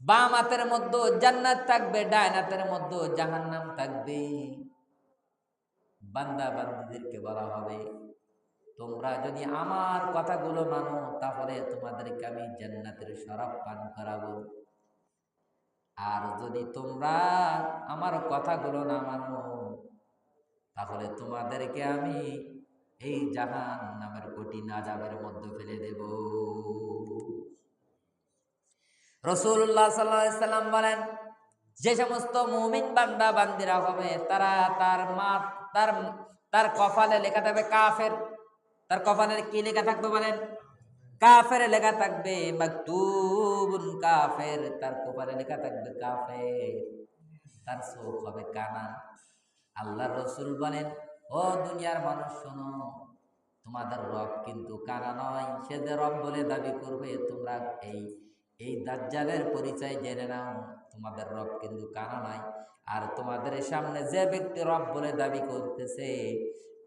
বাম হাতের মধ্যে জান্নাত থাকবে ডাইন হাতের মধ্যে জাহান্নাম থাকবে। বান্দা বান্দিদেরকে বলা হবে, তোমরা যদি আমার কথাগুলো মানো, তাহলে তোমাদেরকে আমি জান্নাতের শরাব পান করাবো। আর যদি তোমরা আমার কথাগুলো না মানো, তাহলে তোমাদেরকে আমি এই জাহান নামের কঠিন আজাবের মধ্যে ফেলে দেব। রসুল্লাহ সাল্লাম বলেন, যে সমস্ত মুমিন বান্দা বান্দিরা হবে, তারা তার মা তার তার কপালে লেখা থাকবে কাফের। তার কপালে কি লেখা থাকবে বলেন? কাফের লেখা থাকবে মাকতুবুন কাফের। তার কপালে লেখা থাকবে কাফের। তার চোখ হবে কানা আল্লাহ রসুল বলেন, ও দুনিয়ার মানুষ, শোনো, তোমাদের রব কিন্তু কানা নয়। সে যে রব বলে দাবি করবে, তোমরা এই এই দাজ্জালের পরিচয় জেনে নাও, তোমাদের রব কিন্তু কানা নয় আর তোমাদের সামনে যে ব্যক্তি রব বলে দাবি করতেছে,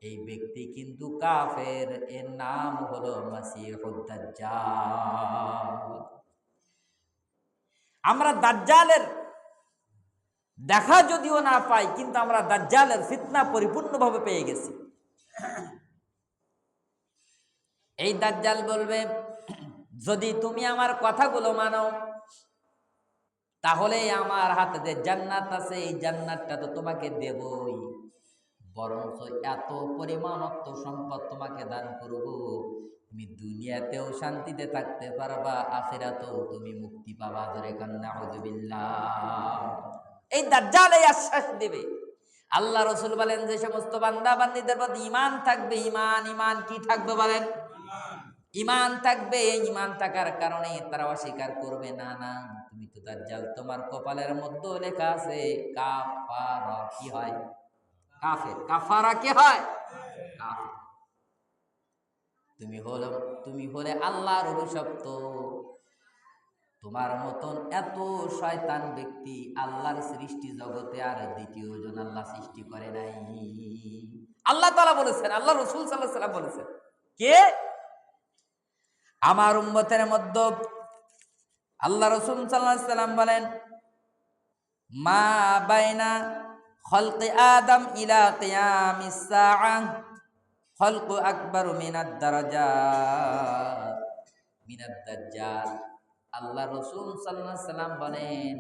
এই ব্যক্তি কিন্তু কাফের। এর নাম হলো আমরা দাজ্জালের দেখা যদিও না পাই, কিন্তু আমরা দাজ্জালের ফিতনা পরিপূর্ণভাবে পেয়ে গেছি। এই দাজ্জাল বলবে যদি তুমি আমার কথাগুলো মানো, তাহলে আমার হাতে যে জান্নাত আছে, এই জান্নাতটা তো তোমাকে দেবই। বরঞ্চ এত পরিমাণ অর্থ সম্পদ তোমাকে দান করব, তুমি দুনিয়াতেও শান্তিতে থাকতে পারবা, আখিরাতেও তুমি মুক্তি পাবা। ধরে কান্না এই দাজ্জাল আশ্বাস দেবে। আল্লাহ রসুল বলেন, যে সমস্ত বান্দা বান্দিদের প্রতি ইমান থাকবে ইমান ইমান কি থাকবে বলেন? ইমান থাকবে, এই ইমান থাকার কারণে তারা অস্বীকার করবে। না না, তুমি তো দাজ্জাল, তোমার কপালের মধ্যে লেখা আছে, কাফারা কি হয়? কাফের। কাফারা কি হয়? তুমি হলো, তুমি হলে আল্লাহর অভিশপ্ত। তোমার মতন এত শয়তান ব্যক্তি আল্লাহর সৃষ্টি জগতে আর দ্বিতীয় জন আল্লাহ সৃষ্টি করে নাই। আল্লাহ তালা বলেছেন, আল্লাহ রসুল সাল্লাহ বলেছেন, কে? আমার উম্মতের মধ্যে আল্লাহ রসুল সাল্লাহ সাল্লাম বলেন, মা বাইনা খলকে আদম ইলা কিয়াম খলকু আকবর মিনাদ দারাজা। মিনাদ দাজ্জাল। আল্লাহ রসুল সাল্লাহ সাল্লাম বলেন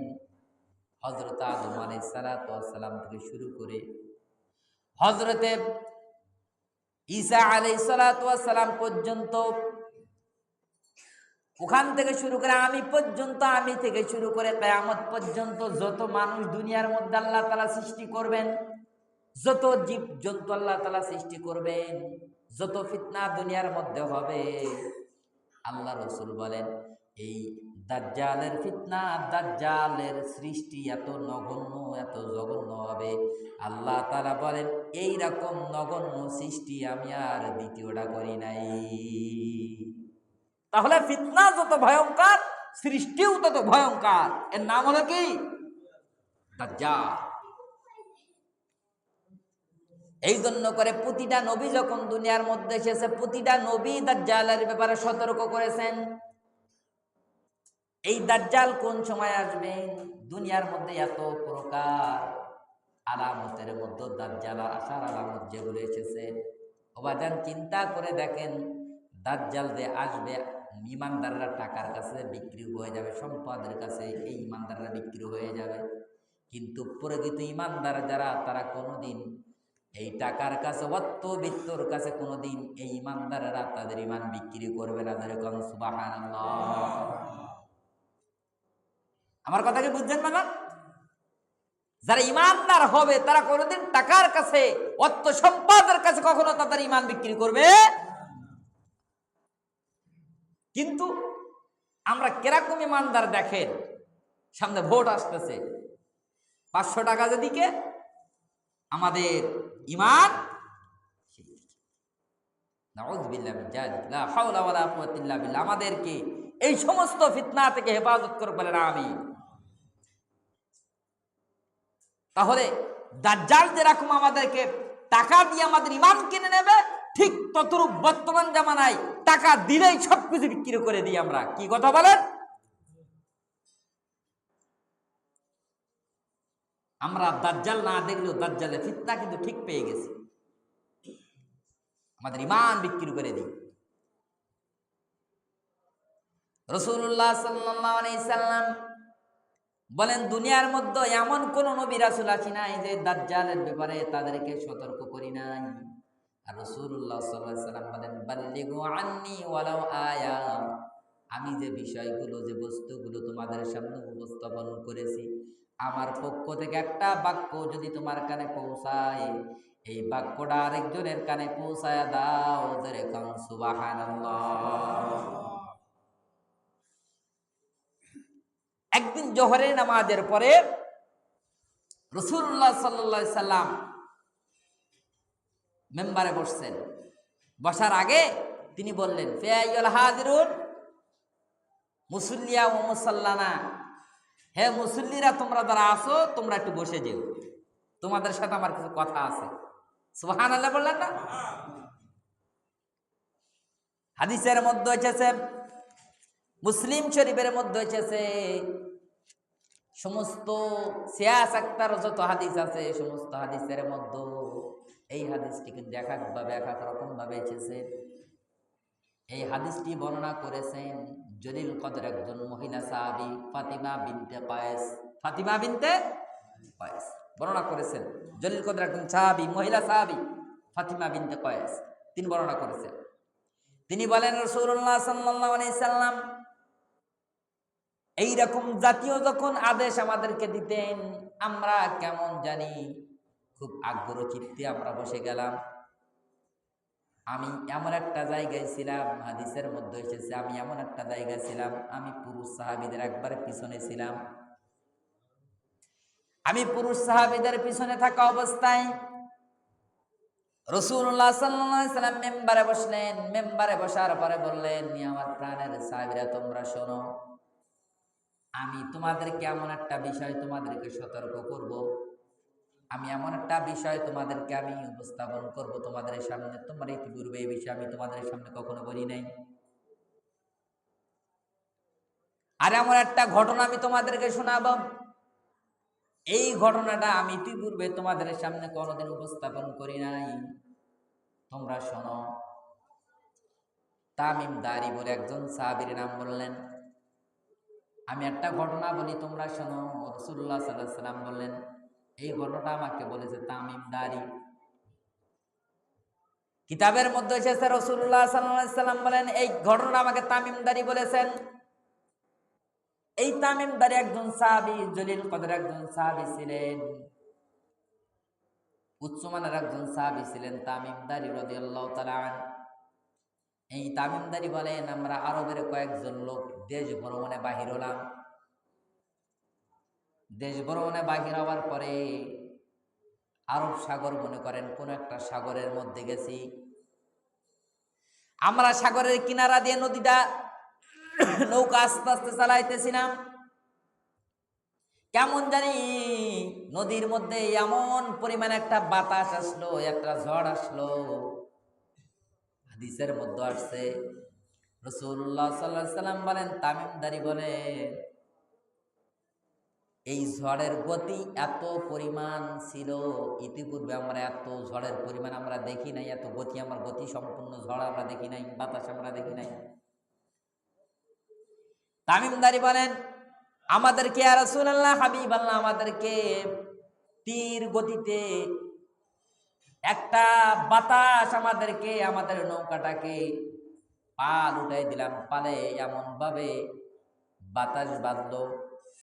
হজরত আদম আলাই সালাতাম থেকে শুরু করে হজরতে ঈসা আলাই সালাতাম পর্যন্ত ওখান থেকে শুরু করে আমি পর্যন্ত, আমি থেকে শুরু করে কেয়ামত পর্যন্ত যত মানুষ দুনিয়ার মধ্যে আল্লাহ তালা সৃষ্টি করবেন, যত জীব জন্তু আল্লাহ তালা সৃষ্টি করবেন, যত ফিতনা দুনিয়ার মধ্যে হবে। আল্লাহ রসুল বলেন, এই দাজ্জালের ফিতনা, দাজ্জালের সৃষ্টি এত নগণ্য, এত জঘন্য হবে। আল্লাহ তালা বলেন এই রকম নগণ্য সৃষ্টি আমি আর দ্বিতীয়টা করি নাই। তাহলে ফিতনা যত ভয়ঙ্কর, সৃষ্টিও তত ভয়ঙ্কর। এর নাম হলো কি? দাজ্জাল। এই জন্য করে প্রতিটা নবী যখন দুনিয়ার মধ্যে এসেছে, প্রতিটা নবী দাজ্জালের ব্যাপারে সতর্ক করেছেন। এই দাজ্জাল কোন সময় আসবে? দুনিয়ার মধ্যে এত প্রকার আলামতের মধ্যে দাজ্জাল আসার আলামত যেগুলো এসেছে। ওবাজান চিন্তা করে দেখেন, দাজ্জাল যে আসবে ইমানদাররা টাকার কাছে বিক্রি হয়ে যাবে, সম্পদের কাছে এই ইমানদাররা বিক্রি হয়ে যাবে। কিন্তু প্রকৃত ইমানদার যারা, তারা কোনোদিন এই টাকার কাছে অত্য বৃত্তর কাছে কোনোদিন এই ইমানদারেরা তাদের ইমান বিক্রি করবে না। যেরকম সুবাহান আমার কথা কি বুঝছেন না যারা ইমানদার হবে, তারা কোনোদিন টাকার কাছে, অর্থ, সম্পদের কাছে কখনো তাদের ইমান বিক্রি করবে কিন্তু আমরা কেরকম ইমানদার দেখেন, সামনে ভোট আসতেছে। পাঁচশো টাকা যেদিকে, আমাদের ইমান আমাদেরকে এই সমস্ত ফিতনা থেকে হেফাজত করে বলেন আমি তাহলে দাজ্জাল যেরকম আমাদেরকে টাকা দিয়ে আমাদের ইমান কিনে নেবে ঠিক ততরূপ বর্তমান জামানায় টাকা দিলেই সবকিছু বিক্রি করে দিই আমরা। কি কথা বলেন? আমরা দাজ্জাল না দেখলেও দাজ্জালের ফিতনা কিন্তু ঠিক পেয়ে গেছি। আমাদের ইমান বিক্রি করে দিই। রসুল্লাহ সাল্লাম বলেন, দুনিয়ার মধ্যে এমন কোন নবী রাসুল আছি নাই যে দাজ্জালের ব্যাপারে তাদেরকে সতর্ক করি নাই। আমি যে বিষয়গুলো, যে বস্তুগুলো তোমাদের সামনে উপস্থাপন করেছি, আমার পক্ষ থেকে একটা বাক্য যদি তোমার কানে পৌঁছায়, এই বাক্যটা আরেকজনের কানে পৌঁছায় দাও যেরকম একদিন জোহরের নামাজের পরে রসুল্লাহ সাল্লা সাল্লাম মেম্বারে বসছেন। বসার আগে তিনি বললেন ফেয়াইল হাজিরুন, মুসল্লিয়া ও মুসাল্লানা, হে মুসল্লিরা, তোমরা যারা আসো তোমরা একটু বসে যেও। তোমাদের সাথে আমার কিছু কথা আছে। সুহান আল্লাহ বললেন না? হাদিসের মধ্যে এসেছে মুসলিম শরীফের মধ্যে এসেছে সমস্ত সিয়াস আক্তার যত হাদিস আছে, সমস্ত হাদিসের মধ্যে এই হাদিসটি কিন্তু এক একভাবে এক এক ভাবে এসেছে। এই হাদিসটি বর্ণনা করেছেন জলিল কদর একজন মহিলা সাহাবি, ফাতিমা বিনতে কয়েস। ফাতিমা বিনতে কয়েস। বর্ণনা করেছেন জলিল কদর একজন সাহাবি, মহিলা সাহাবি, ফাতিমা বিনতে কয়েস। তিনি বর্ণনা করেছেন। তিনি বলেন রসুল্লাহ সাল্লাহ সাল্লাম, এইরকম জাতীয় যখন আদেশ আমাদেরকে দিতেন, আমরা কেমন জানি খুব আগ্রহ চিত্তে আমরা বসে গেলাম। আমি এমন একটা জায়গায় ছিলাম, হাদিসের মধ্যে এসেছে, আমি এমন একটা জায়গায় ছিলাম, আমি পুরুষ সাহাবিদের একবারে পিছনে ছিলাম। আমি পুরুষ সাহাবিদের পিছনে থাকা অবস্থায় রসুল্লাহ সাল্লাম মেম্বারে বসলেন, মেম্বারে বসার পরে বললেন আমার প্রাণের সাহাবিরা, তোমরা শোনো, আমি তোমাদেরকে এমন একটা বিষয় তোমাদেরকে সতর্ক করব। আমি এমন একটা বিষয় তোমাদেরকে আমি উপস্থাপন করব তোমাদের সামনে। তোমার ইতিপূর্বে এই বিষয়ে আমি তোমাদের সামনে কখনো বলি নাই। আর এমন একটা ঘটনা আমি তোমাদেরকে শোনাব। এই ঘটনাটা আমি ইতিপূর্বে তোমাদের সামনে কোনোদিন উপস্থাপন করি নাই। তোমরা শোনো। তামিম দারি বলে একজন সাহাবির নাম বললেন। আমি একটা ঘটনা বলি, তোমরা শোনো। রসুল্লাহ সাল্লাহ সাল্লাম বললেন এই ঘটনাটা আমাকে বলেছে তামিম দারি। কিতাবের মধ্যে এসেছে রসুল্লাহ সাল্লাম বলেন, এই ঘটনা আমাকে তামিম দারি বলেছেন। এই তামিম দারি একজন সাহাবি, জলিল কদের একজন সাহাবি ছিলেন। উচ্চমানের একজন সাহাবি ছিলেন তামিম দারি রদিয়াল্লাহ তালান এই তামিমদারি বলেন, আমরা আরবের কয়েকজন লোক দেশ ভ্রমণে বাহির হলাম। দেশ ভ্রমণে বাহির হওয়ার পরে আরব সাগর মনে করেন, কোন একটা সাগরের মধ্যে গেছি। আমরা সাগরের কিনারা দিয়ে নদীটা নৌকা আস্তে আস্তে চালাইতেছিলাম কেমন জানি নদীর মধ্যে এমন পরিমাণ একটা বাতাস আসলো, একটা ঝড় আসলো। হাদিসের মধ্যে আসছে রসুল্লাহ সাল্লাহ সাল্লাম বলেন, তামিমদারি বলে এই ঝড়ের গতি এত পরিমাণ ছিল। ইতিপূর্বে আমরা এত ঝড়ের পরিমাণ আমরা দেখি নাই, এত গতি আমার গতি সম্পূর্ণ ঝড় আমরা দেখি নাই, বাতাস আমরা দেখি নাই। তামিমদারি বলেন, আমাদেরকে আর রসুল্লাহ হাবিব আল্লাহ আমাদেরকে তীর গতিতে একটা বাতাস আমাদেরকে, আমাদের নৌকাটাকে পাল উঠাই দিলাম। পালে এমন ভাবে বাতাস বাঁধলো